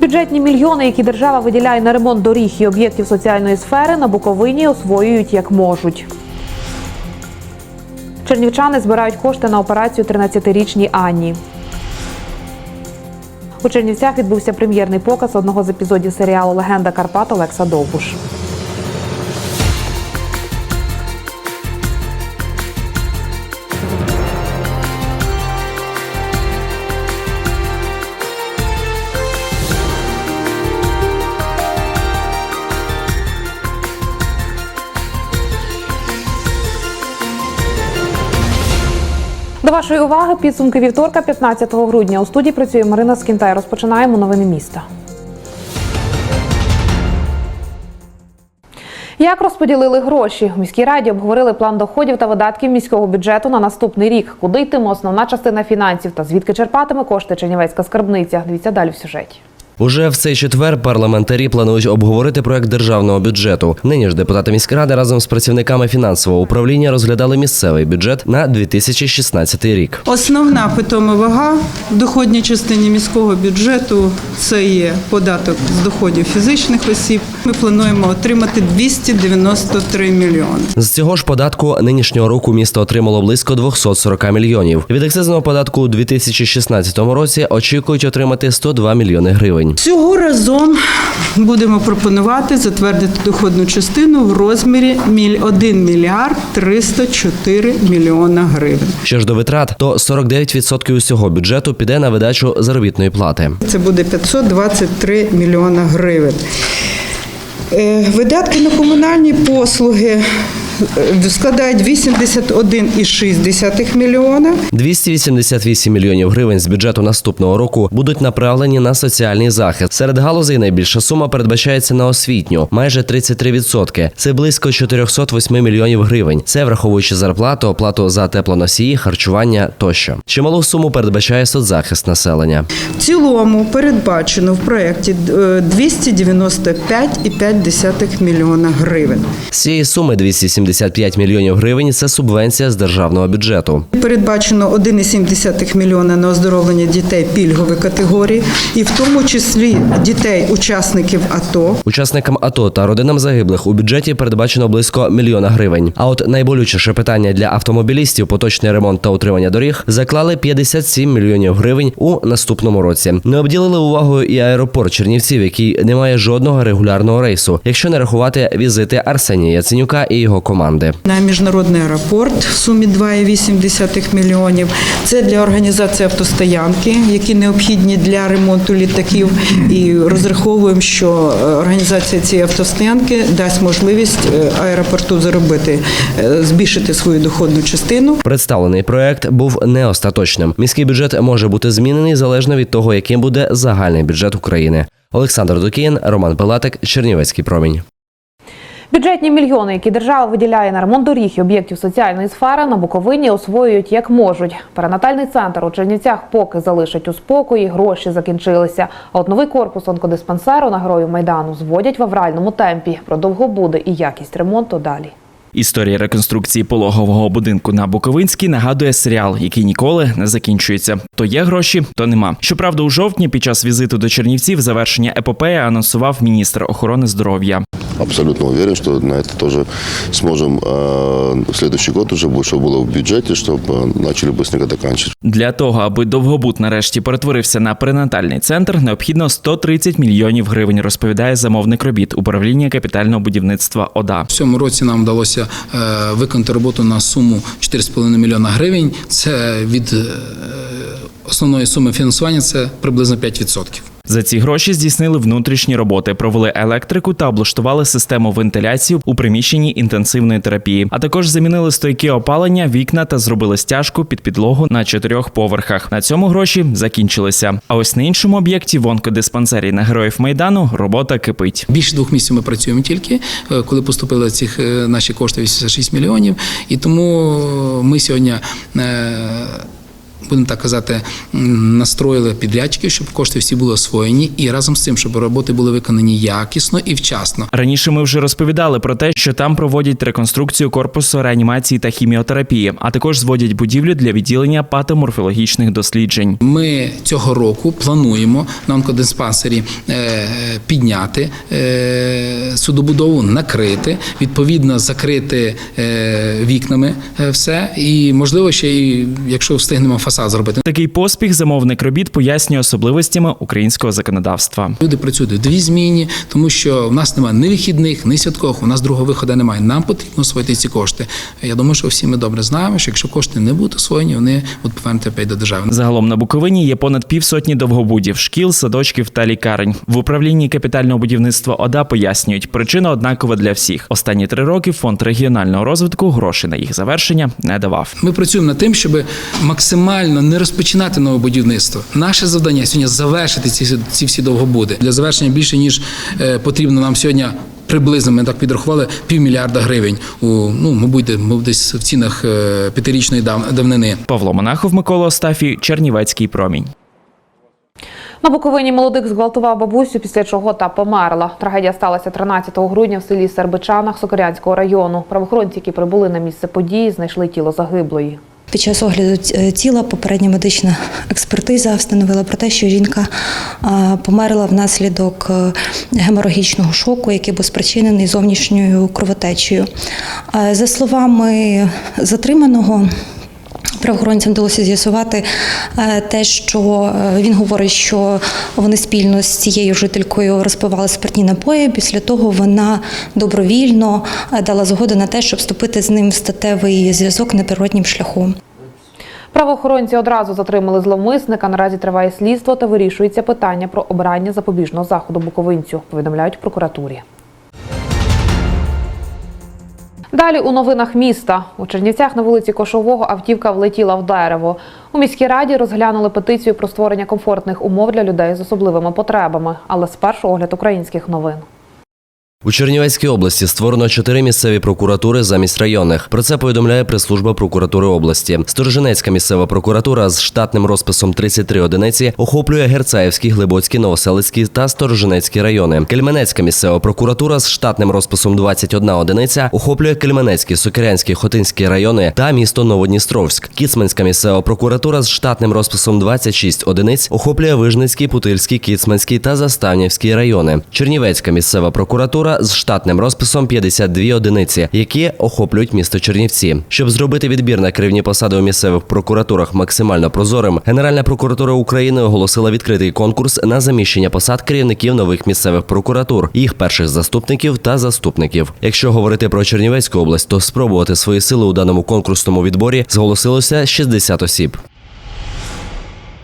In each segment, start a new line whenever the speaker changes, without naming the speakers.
Бюджетні мільйони, які держава виділяє на ремонт доріг і об'єктів соціальної сфери, на Буковині освоюють як можуть. Чернівчани збирають кошти на операцію 13-річній Анні. У Чернівцях відбувся прем'єрний показ одного з епізодів серіалу Легенда Карпат Олекса Довбуш. Вашої уваги підсумки вівторка, 15 грудня. У студії працює Марина Скінтай. Розпочинаємо новини міста. Як розподілили гроші? У міській раді обговорили план доходів та видатків міського бюджету на наступний рік. Куди йтиме основна частина фінансів та звідки черпатиме кошти Чернівецька скарбниця? Дивіться далі в сюжеті.
Уже в цей четвер парламентарі планують обговорити проект державного бюджету. Нині ж депутати міськради разом з працівниками фінансового управління розглядали місцевий бюджет на 2016 рік.
Основна питома вага в доходній частині міського бюджету це є податок з доходів фізичних осіб. Ми плануємо отримати 293 мільйони.
З цього ж податку нинішнього року місто отримало близько 240 мільйонів. Від акцизного податку у 2016 році очікують отримати 102 мільйони гривень.
Цього разом будемо пропонувати затвердити доходну частину в розмірі міль- 1 мільярд 304 мільйона гривень.
Що ж до витрат, то 49% усього бюджету піде на видачу заробітної плати.
Це буде 523 мільйона гривень. Е, видатки на комунальні послуги е, складають 81,6 мільйона.
288 мільйонів гривень з бюджету наступного року будуть направлені на соціальний захист. Серед галузей найбільша сума передбачається на освітню майже 33%. Це близько 408 мільйонів гривень. Це враховуючи зарплату, оплату за теплоносії, харчування тощо. Чималу суму передбачає соцзахист населення.
В цілому передбачено в проєкті е, 295,5 2,5 мільйона гривень.
З цієї суми 275 мільйонів гривень це субвенція з державного бюджету.
Передбачено 1,7 мільйона на оздоровлення дітей пільгової категорії, і в тому числі дітей, учасників АТО.
Учасникам АТО та родинам загиблих у бюджеті передбачено близько мільйона гривень. А от найболючіше питання для автомобілістів поточний ремонт та утримання доріг заклали 57 мільйонів гривень у наступному році. Не обділили увагою і аеропорт Чернівців, який не має жодного регулярного рейсу якщо не рахувати візити Арсенія Яценюка і його команди.
на міжнародний аеропорт в сумі 2,8 мільйонів. Це для організації автостоянки, які необхідні для ремонту літаків. І розраховуємо, що е, організація цієї автостоянки дасть можливість е, аеропорту заробити, е, збільшити свою доходну частину.
Представлений проект був не остаточним. Міський бюджет може бути змінений залежно від того, яким буде загальний бюджет України. Олександр Дукін, Роман Пилатик, Чернівецький промінь.
Бюджетні мільйони, які держава виділяє на ремонт доріг і об'єктів соціальної сфери, на Буковині освоюють як можуть. Перинатальний центр у Чернівцях поки залишать у спокої, гроші закінчилися. А от новий корпус онкодиспансеру на герою майдану зводять в авральному темпі. Про довгобуди і якість ремонту далі.
Історія реконструкції пологового будинку на Буковинській нагадує серіал, який ніколи не закінчується. То є гроші, то нема. Щоправда, у жовтні під час візиту до Чернівців завершення епопеї анонсував міністр охорони здоров'я.
Абсолютно уверен, что на это тоже сможем э, в следующий год уже больше было в бюджете, чтобы начали быстренько заканчивать.
Для того, аби довгобут нарешті перетворився на пренатальний центр, необхідно 130 мільйонів гривень, розповідає замовник робіт управління капітального будівництва ОДА.
В цьому році нам вдалося е, виконати роботу на суму 4,5 мільйона гривень. Це від е, основної суми фінансування це приблизно 5%.
За ці гроші здійснили внутрішні роботи, провели електрику та облаштували систему вентиляції у приміщенні інтенсивної терапії. А також замінили стойки опалення, вікна та зробили стяжку під підлогу на чотирьох поверхах. На цьому гроші закінчилися. А ось на іншому об'єкті в онкодиспансері на героїв майдану робота кипить.
Більше двох місяців ми працюємо тільки, е, коли поступили цих е, наші кошти 86 мільйонів. І тому ми сьогодні. Будемо так казати, настроїли підрядчиків, щоб кошти всі були освоєні, і разом з цим, щоб роботи були виконані якісно і вчасно.
Раніше ми вже розповідали про те, що там проводять реконструкцію корпусу реанімації та хіміотерапії, а також зводять будівлю для відділення патоморфологічних досліджень.
Ми цього року плануємо на онкодиспансері е, підняти е, судобудову, накрити, відповідно закрити е, вікнами все, і можливо ще і якщо встигнемо фасад зробити.
Такий поспіх замовник робіт пояснює особливостями українського законодавства.
Люди працюють в дві зміни, тому що в нас немає ні вихідних, ні святкових, у нас другого виходу немає. Нам потрібно освоїти ці кошти. Я думаю, що всі ми добре знаємо, що якщо кошти не будуть освоєні, вони будуть повернути опять до держави.
Загалом на Буковині є понад півсотні довгобудів, шкіл, садочків та лікарень. В управлінні капітального будівництва ОДА пояснюють, причина однакова для всіх. Останні три роки фонд регіонального розвитку грошей на їх завершення не давав.
Ми працюємо над тим, щоб максимально не розпочинати нове будівництво. Наше завдання сьогодні завершити ці, ці всі довгобуди. Для завершення більше ніж е, потрібно нам сьогодні. Приблизно ми так підрахували півмільярда гривень у ну мабуть, мабуть, десь в цінах е, п'ятирічної дав- давнини.
Павло Монахов, Микола Остафій, Чернівецький промінь.
На Буковині молодик зґвалтував бабусю, після чого та померла. Трагедія сталася 13 грудня в селі Сербичанах Сокирянського району. Правоохоронці, які прибули на місце події, знайшли тіло загиблої.
Під час огляду е, тіла попередня медична експертиза встановила про те, що жінка померла внаслідок е, геморагічного шоку, який був спричинений зовнішньою кровотечею. Е, За словами затриманого. Правоохоронцям вдалося з'ясувати е, те, що е, він говорить, що вони спільно з цією жителькою розпивали спиртні напої. Після того вона добровільно е, дала згоду на те, щоб вступити з ним в статевий зв'язок неприроднім шляхом.
Правоохоронці одразу затримали зловмисника. Наразі триває слідство та вирішується питання про обрання запобіжного заходу буковинцю. Повідомляють в прокуратурі. Далі у новинах міста у Чернівцях на вулиці Кошового автівка влетіла в дерево. У міській раді розглянули петицію про створення комфортних умов для людей з особливими потребами. Але спершу огляд українських новин.
У Чернівецькій області створено чотири місцеві прокуратури замість районних. Про це повідомляє прес-служба прокуратури області. Сторожинецька місцева прокуратура з штатним розписом 33 одиниці охоплює Герцаївський, Глибоцький, Новоселицький та Сторожинецький райони. Кельменецька місцева прокуратура з штатним розписом 21 одиниця охоплює Кельменецький, Сокирянський, Хотинський райони та місто Новодністровськ. Кіцманська місцева прокуратура з штатним розписом 26 одиниць охоплює Вижницький, Путильський, Кіцманський та Заставнівський райони. Чернівецька місцева прокуратура з штатним розписом 52 одиниці, які охоплюють місто Чернівці. Щоб зробити відбір на керівні посади у місцевих прокуратурах максимально прозорим, Генеральна прокуратура України оголосила відкритий конкурс на заміщення посад керівників нових місцевих прокуратур, їх перших заступників та заступників. Якщо говорити про Чернівецьку область, то спробувати свої сили у даному конкурсному відборі зголосилося 60 осіб.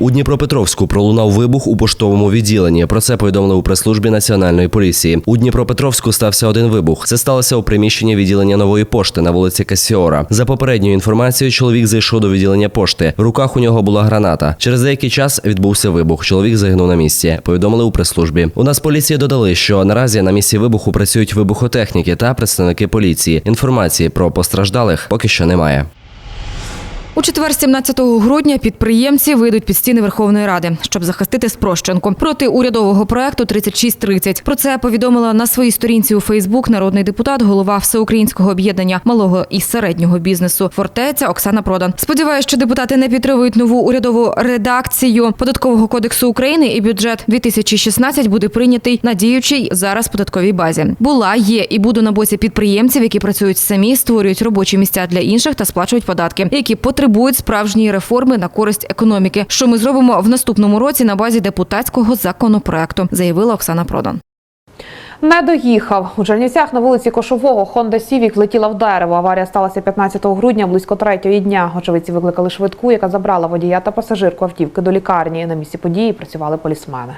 У Дніпропетровську пролунав вибух у поштовому відділенні. Про це повідомили у прес-службі національної поліції. У Дніпропетровську стався один вибух. Це сталося у приміщенні відділення нової пошти на вулиці Касіора. За попередньою інформацією, чоловік зайшов до відділення пошти. В руках у нього була граната. Через деякий час відбувся вибух. Чоловік загинув на місці. Повідомили у прес-службі. У нас поліції додали, що наразі на місці вибуху працюють вибухотехніки та представники поліції. Інформації про постраждалих поки що немає.
У четвер, 17 грудня, підприємці вийдуть під стіни Верховної Ради, щоб захистити спрощенку проти урядового проекту 3630. Про це повідомила на своїй сторінці у Фейсбук народний депутат, голова всеукраїнського об'єднання малого і середнього бізнесу Фортеця Оксана Продан. Сподіваюся, що депутати не підтримують нову урядову редакцію податкового кодексу України, і бюджет 2016 буде прийнятий на діючій зараз податковій базі. Була, є і буду на боці підприємців, які працюють самі, створюють робочі місця для інших та сплачують податки, які потребують справжньої реформи на користь економіки. Що ми зробимо в наступному році на базі депутатського законопроекту, заявила Оксана Продан.
Не доїхав. У Чернівцях на вулиці Кошового Honda Civic влетіла в дерево. Аварія сталася 15 грудня близько третьої дня. Очевидці викликали швидку, яка забрала водія та пасажирку автівки до лікарні. На місці події працювали полісмени.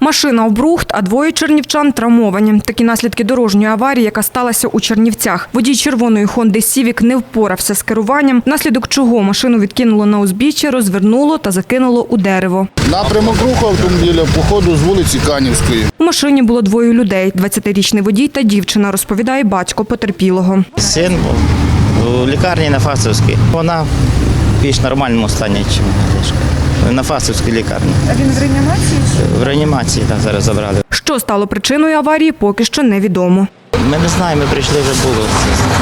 Машина в брухт, а двоє чернівчан травмовані. Такі наслідки дорожньої аварії, яка сталася у Чернівцях. Водій червоної Хонди Сівік не впорався з керуванням, наслідок чого машину відкинуло на узбіччя, розвернуло та закинуло у дерево.
Напрямок руху автомобіля походу з вулиці Канівської.
У машині було двоє людей: 20-річний водій та дівчина, розповідає батько потерпілого.
Син був у лікарні на Фасовській. Вона більш нормальному стані, ніж Олешка. На Фасовській лікарні.
А він в реанімації?
В реанімації так, зараз забрали.
Що стало причиною аварії, поки що невідомо.
Ми не знаємо, ми прийшли вже було.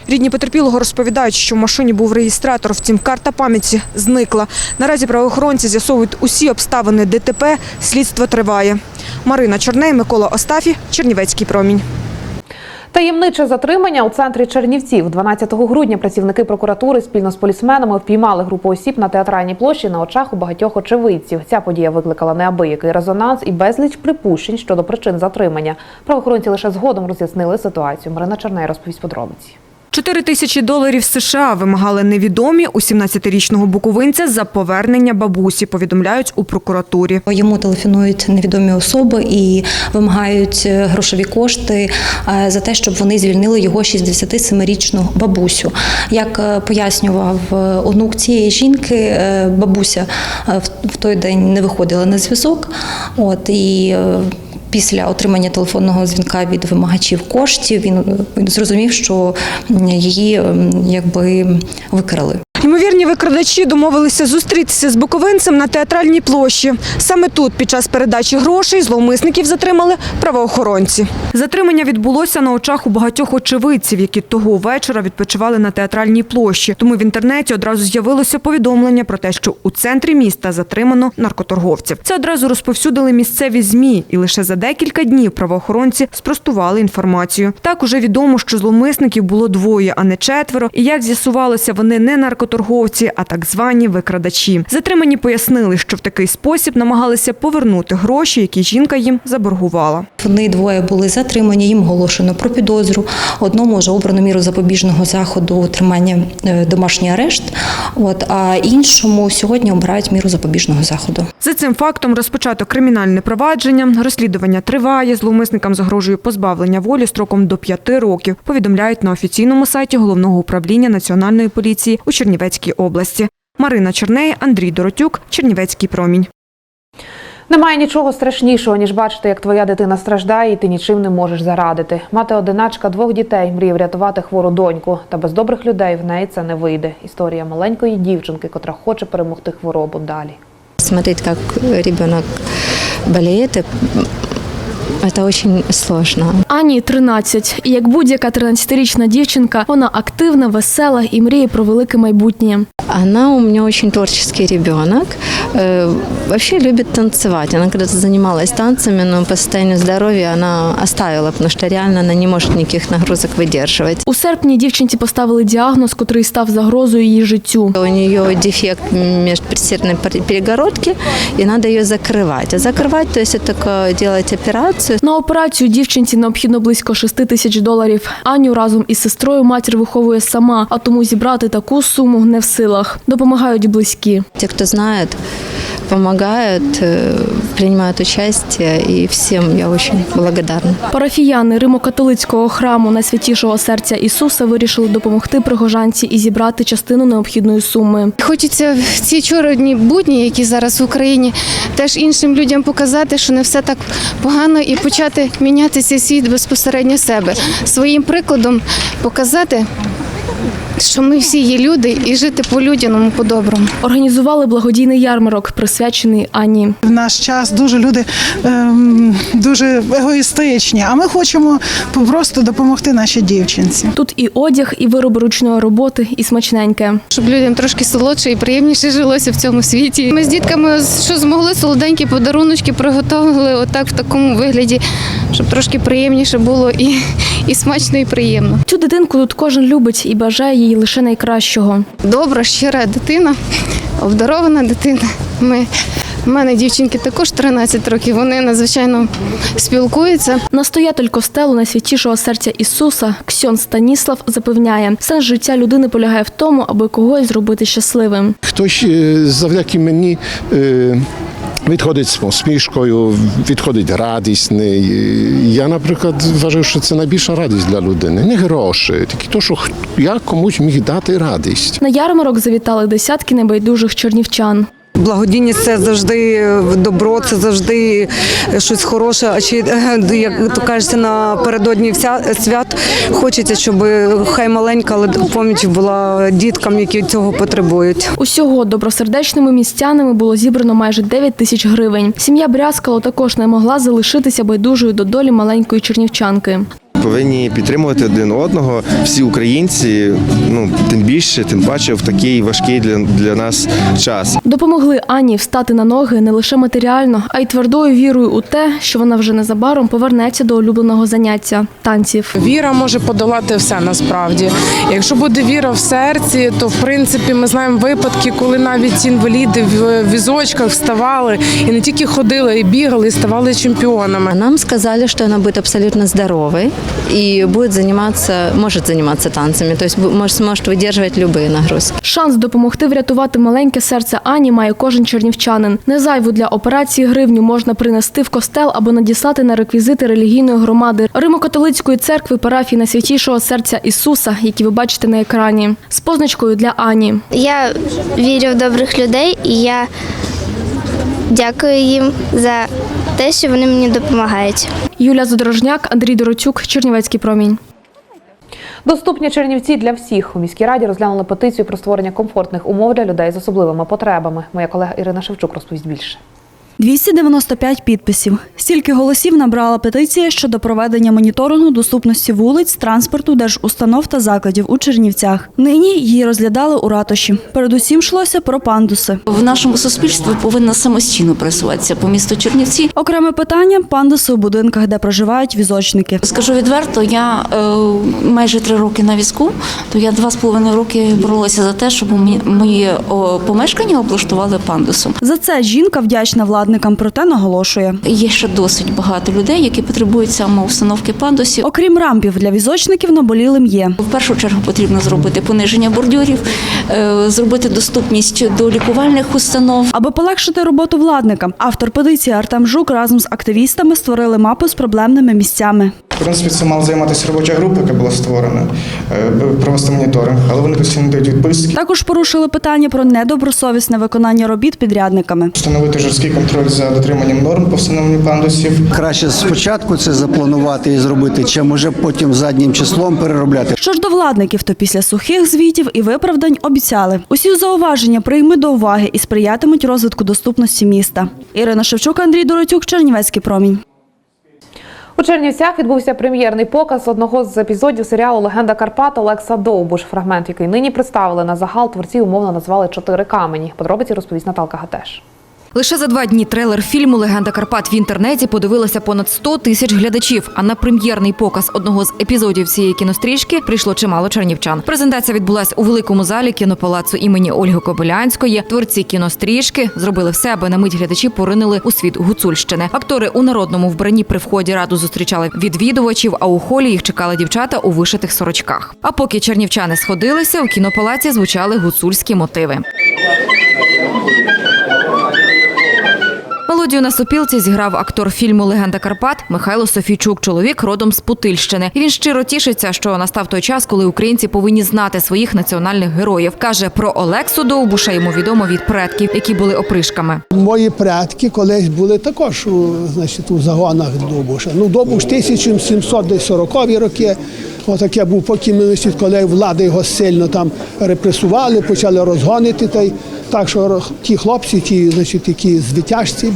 Рідні потерпілого розповідають, що в машині був реєстратор, втім карта пам'яті зникла. Наразі правоохоронці з'ясовують усі обставини ДТП, слідство триває. Марина Чорней, Микола Остафі, Чернівецький промінь.
Таємниче затримання у центрі Чернівців. 12 грудня працівники прокуратури спільно з полісменами впіймали групу осіб на театральній площі на очах у багатьох очевидців. Ця подія викликала неабиякий резонанс і безліч припущень щодо причин затримання. Правоохоронці лише згодом роз'яснили ситуацію. Марина Черней розповість подробиці.
4 тисячі доларів США вимагали невідомі у 17-річного буковинця за повернення бабусі, повідомляють у прокуратурі.
Йому телефонують невідомі особи і вимагають е, грошові кошти е, за те, щоб вони звільнили його 67-річну бабусю. Як е, пояснював онук цієї жінки, бабуся в- той день не виходила на зв'язок. От і Після отримання телефонного дзвінка від вимагачів коштів він, е, зрозумів, що її якби викрали.
Ймовірні викрадачі домовилися зустрітися з буковинцем на театральній площі. Саме тут, під час передачі грошей, зловмисників затримали правоохоронці. Затримання відбулося на очах у багатьох очевидців, які того вечора відпочивали на театральній площі. Тому в інтернеті одразу з'явилося повідомлення про те, що у центрі міста затримано наркоторговців. Це одразу розповсюдили місцеві змі, і лише за декілька днів правоохоронці спростували інформацію. Так уже відомо, що зловмисників було двоє, а не четверо. І як з'ясувалося, вони не наркоторговці, а так звані викрадачі. Затримані пояснили, що в такий спосіб намагалися повернути гроші, які жінка їм заборгувала.
Вони двоє були затримані, їм оголошено про підозру. Одному вже обрано міру запобіжного заходу тримання е, домашній арешт. От а іншому сьогодні обирають міру запобіжного заходу.
За цим фактом розпочато кримінальне провадження. Розслідування триває. Зловмисникам загрожує позбавлення волі строком до п'яти років. Повідомляють на офіційному сайті головного управління національної поліції у Чернівецькій області. Марина Черней, Андрій Доротюк, Чернівецький промінь.
Немає нічого страшнішого, ніж бачити, як твоя дитина страждає, і ти нічим не можеш зарадити. Мати одиначка двох дітей мріє врятувати хвору доньку, та без добрих людей в неї це не вийде. Історія маленької дівчинки, котра хоче перемогти хворобу далі.
Смотреть, как ребенок болеет, и это очень сложно.
Ані 13. І як будь-яка 13-річна дівчинка, вона активна, весела і мріє про велике майбутнє.
Она у меня очень творческий ребенок. Э, Вообще любит танцевать. Она когда-то занималась танцами, но по состоянию здоровья она оставила, потому что реально она не может никаких нагрузок выдерживать.
У серпні дівчинці поставили діагноз, котрий став загрозою її життю.
У нее дефект межпредсердной пер- перегородки, и надо ее закрывать. А закрывать, то есть это только делать операцию.
на операцію дівчинці необхідно близько 6 тисяч доларів. Аню разом із сестрою матір виховує сама, а тому зібрати таку суму не в силах. Допомагають близькі.
Те, кто знает, помогают, э, принимают участие, и всем я очень благодарна.
Парафіяни Римо-католицького храму Найсвятішого серця Ісуса вирішили допомогти пригожанці і зібрати частину необхідної суми.
Хочеться в ці чорні будні, які зараз в Україні, теж іншим людям показати, що не все так погано, і почати мінятися світ безпосередньо себе. Своїм прикладом показати, що ми всі є люди, і жити по-людяному, по-доброму.
Організували благодійний ярмарок, присвячений Ані.
В наш час дуже люди ем, дуже егоїстичні, а ми хочемо просто допомогти нашій дівчинці.
Тут і одяг, і вироби ручної роботи, і смачненьке.
Щоб людям трошки солодше і приємніше жилося в цьому світі. Ми з дітками, що змогли, солоденькі подаруночки приготували отак в такому вигляді, щоб трошки приємніше було і, і смачно, і приємно.
Цю дитинку тут кожен любить і бажає їй лише найкращого.
Добра, щира дитина, обдарована дитина. Ми у мене дівчинки також 13 років. Вони надзвичайно спілкуються.
Настоятель костелу Найсвятішого серця Ісуса Ксьон Станіслав запевняє, сенс життя людини полягає в тому, аби когось зробити щасливим.
Хтось е, завдяки мені е, відходить з посмішкою, відходить радісний. Я, наприклад, вважаю, що це найбільша радість для людини. Не гроші, тільки то, що я комусь міг дати радість.
На ярмарок завітали десятки небайдужих чернівчан.
Благодійність це завжди добро, це завжди щось хороше. А чи як то кажеться, напередодні вся свят хочеться, щоб хай маленька, але поміч була діткам, які цього потребують.
Усього добросердечними містянами було зібрано майже 9 тисяч гривень. Сім'я Брязкало також не могла залишитися байдужою до долі маленької чернівчанки.
Повинні підтримувати один одного. Всі українці, ну тим більше, тим паче в такий важкий для, для нас час.
Допомогли Ані встати на ноги не лише матеріально, а й твердою вірою у те, що вона вже незабаром повернеться до улюбленого заняття танців.
Віра може подолати все насправді. Якщо буде віра в серці, то в принципі ми знаємо випадки, коли навіть інваліди в візочках вставали і не тільки ходили, і бігали, і ставали чемпіонами.
Нам сказали, что она будет абсолютно здоровой и будет заниматься, может заниматься танцами, то есть может, сможет выдерживать любые нагрузки.
Шанс допомогти врятувати маленьке серце Ані має кожен чернівчанин. Незайву для операції гривню можна принести в костел або надіслати на реквізити релігійної громади Римо-католицької церкви парафії Найсвятішого серця Ісуса, які ви бачите на екрані, з позначкою для Ані.
Я вірю в добрих людей і я дякую їм за те, що вони мені допомагають.
Юля Задорожняк, Андрій Доротюк, Чернівецький промінь.
Доступні Чернівці для всіх. У міській раді розглянули петицію про створення комфортних умов для людей з особливими потребами. Моя колега Ірина Шевчук розповість більше.
295 підписів. Стільки голосів набрала петиція щодо проведення моніторингу доступності вулиць, транспорту, держустанов та закладів у Чернівцях. Нині її розглядали у ратуші. Передусім йшлося про пандуси.
В нашому суспільстві повинна самостійно просуватися по місту Чернівці.
Окреме питання пандуси у будинках, де проживають візочники.
Скажу відверто, я е, майже три роки на візку, то я два з половиною роки боролася за те, щоб мої, мої о, помешкання облаштували пандусом.
За це жінка вдячна владникам, проте наголошує.
Є ще досить багато людей, які потребують саме установки пандусів.
Окрім рампів для візочників, наболілим є.
В першу чергу потрібно зробити пониження бордюрів, е, зробити доступність до лікувальних установ.
Аби полегшити роботу владникам, автор петиції Артем Жук разом з активістами створили мапу з проблемними місцями.
В принципі, це мала займатися робоча група, яка була створена, е, провести моніторинг, але вони постійно дають відписки.
Також порушили питання про недобросовісне виконання робіт підрядниками.
Встановити жорсткий контроль за дотриманням норм по встановленню пандусів.
Краще спочатку це запланувати і зробити, чим уже потім заднім числом переробляти.
Що ж до владників, то після сухих звітів і виправдань обіцяли. Усі зауваження прийми до уваги і сприятимуть розвитку доступності міста. Ірина Шевчук, Андрій Доротюк, Чернівецький промінь.
У Чернівцях відбувся прем'єрний показ одного з епізодів серіалу Легенда Карпат Олекса Довбуш. Фрагмент, який нині представили на загал, творці умовно назвали Чотири камені. Подробиці розповість Наталка Гатеш.
Лише за два дні трейлер фільму Легенда Карпат в інтернеті подивилося понад 100 тисяч глядачів. А на прем'єрний показ одного з епізодів цієї кінострічки прийшло чимало чернівчан. Презентація відбулася у великому залі кінопалацу імені Ольги Кобилянської. Творці кінострічки зробили все, аби на мить глядачі поринили у світ гуцульщини. Актори у народному вбранні при вході раду зустрічали відвідувачів, а у холі їх чекали дівчата у вишитих сорочках. А поки чернівчани сходилися, у кінопалаці звучали гуцульські мотиви. Мелодію на сопілці зіграв актор фільму Легенда Карпат Михайло Софійчук, чоловік родом з Путильщини. Він щиро тішиться, що настав той час, коли українці повинні знати своїх національних героїв. каже про Олексу Довбуша йому відомо від предків, які були опришками.
Мої предки колись були також значить, у загонах Довбуша. Ну, Довбуш 1740 роки. Отаке був потім, коли влади його сильно там репресували, почали розгонити. Та й, так що ті хлопці, ті, значить, які звитяжці,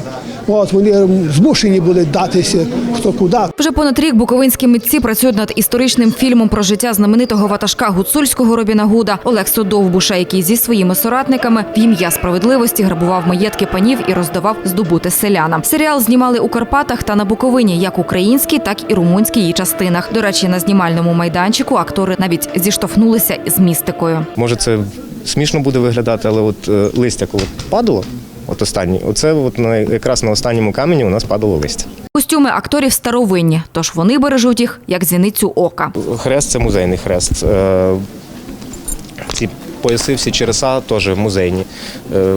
от вони змушені були датися хто куди.
Вже понад рік буковинські митці працюють над історичним фільмом про життя знаменитого ватажка гуцульського Робіна Гуда Олексу Довбуша, який зі своїми соратниками в ім'я справедливості грабував маєтки панів і роздавав здобути селянам. Серіал знімали у Карпатах та на Буковині, як українській, так і румунській її частинах. До речі, на знімальному майданчику актори навіть зіштовхнулися із містикою.
Може, це смішно буде виглядати, але от е, листя, коли падало, от останній, оце от на якраз на останньому камені у нас падало листя.
Костюми акторів старовинні, тож вони бережуть їх як зіницю ока.
Хрест це музейний хрест. Е, Ці пояси всі череса теж музейні. Е,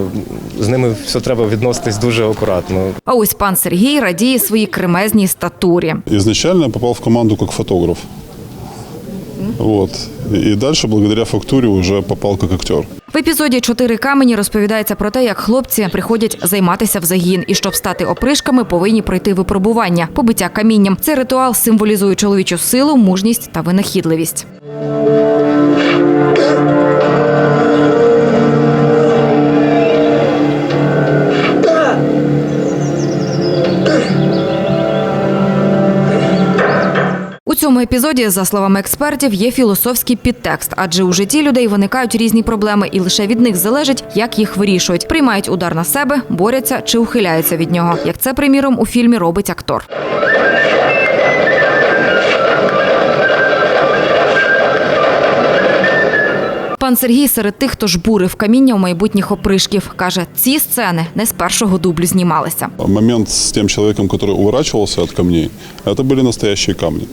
З ними все треба відноситись дуже акуратно.
А ось пан Сергій радіє своїй кремезній статурі.
Изначально я попал в команду как фотограф. Вот. И дальше, благодаря фактуре, уже попал как актер.
В епізоді Чотири камені розповідається про те, як хлопці приходять займатися в загін, і щоб стати опришками, повинні пройти випробування, побиття камінням. Цей ритуал символізує чоловічу силу, мужність та винахідливість. цьому епізоді, за словами експертів, є філософський підтекст, адже у житті людей виникають різні проблеми, і лише від них залежить, як їх вирішують. Приймають удар на себе, борються чи ухиляються від нього. Як це, приміром, у фільмі робить актор. Пан Сергій серед тих, хто жбурив каміння у майбутніх опришків, каже, ці сцени не з першого дублю знімалися.
Момент с тем человеком, который уворачивался от камней, это были настоящие камни.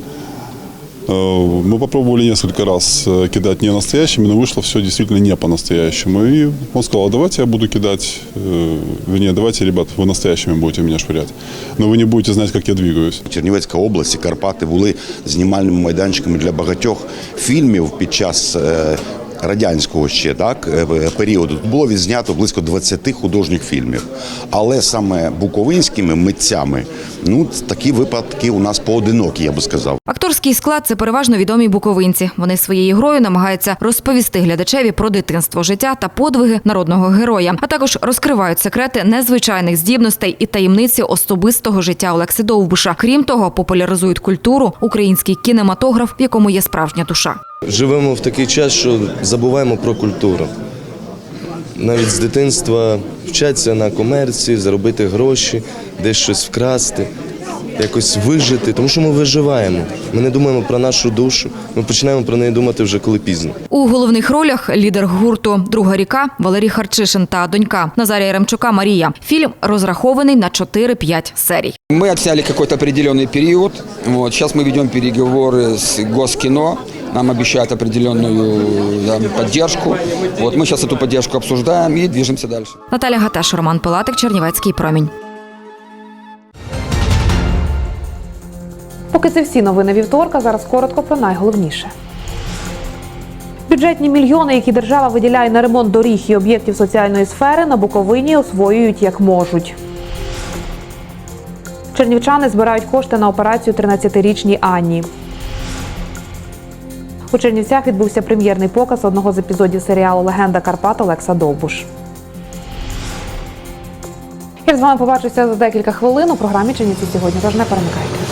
Э, Мы попробовали несколько раз э, кидать не настоящими, но вышло все действительно не по-настоящему. И он сказал, «А давайте я буду кидать, э, вернее, давайте, ребят, вы настоящими будете меня швырять. Но вы не будете знать, как я двигаюсь.
Чернівецька область і Карпати були знімальними майданчиками для багатьох фільмів під час е, радянського ще так е, періоду. Було відзнято близько 20 художніх фільмів. Але саме буковинськими митцями, ну такі випадки у нас поодинокі, я би сказав.
Акторський склад це переважно відомі буковинці. Вони своєю грою намагаються розповісти глядачеві про дитинство, життя та подвиги народного героя, а також розкривають секрети незвичайних здібностей і таємниці особистого життя Олекси Довбуша. Крім того, популяризують культуру, український кінематограф, в якому є справжня душа.
Живемо в такий час, що забуваємо про культуру. Навіть з дитинства вчаться на комерції, заробити гроші, десь щось вкрасти, якось вижити, тому що ми виживаємо. Ми не думаємо про нашу душу. Ми починаємо про неї думати вже коли пізно.
У головних ролях лідер гурту Друга ріка Валерій Харчишин та донька Назарія Ремчука Марія. Фільм розрахований на 4-5 серій.
Мы отсняли какой-то определенный период. Вот. Сейчас мы ведем переговоры с Госкино. Нам обещают определенную да, поддержку. Вот мы сейчас эту поддержку обсуждаем и движемся дальше.
Наталя Гаташ, Роман Пилатик, Чернівецький промінь.
Поки це всі новини вівторка, зараз коротко про найголовніше. Бюджетні мільйони, які держава виділяє на ремонт доріг і об'єктів соціальної сфери, на Буковині освоюють як можуть. Чернівчани збирають кошти на операцію 13-річній Анні. У Чернівцях відбувся прем'єрний показ одного з епізодів серіалу Легенда Карпат Олекса Довбуш. Я з вами побачуся за декілька хвилин у програмі Чернівці сьогодні. Тож не перемикайте.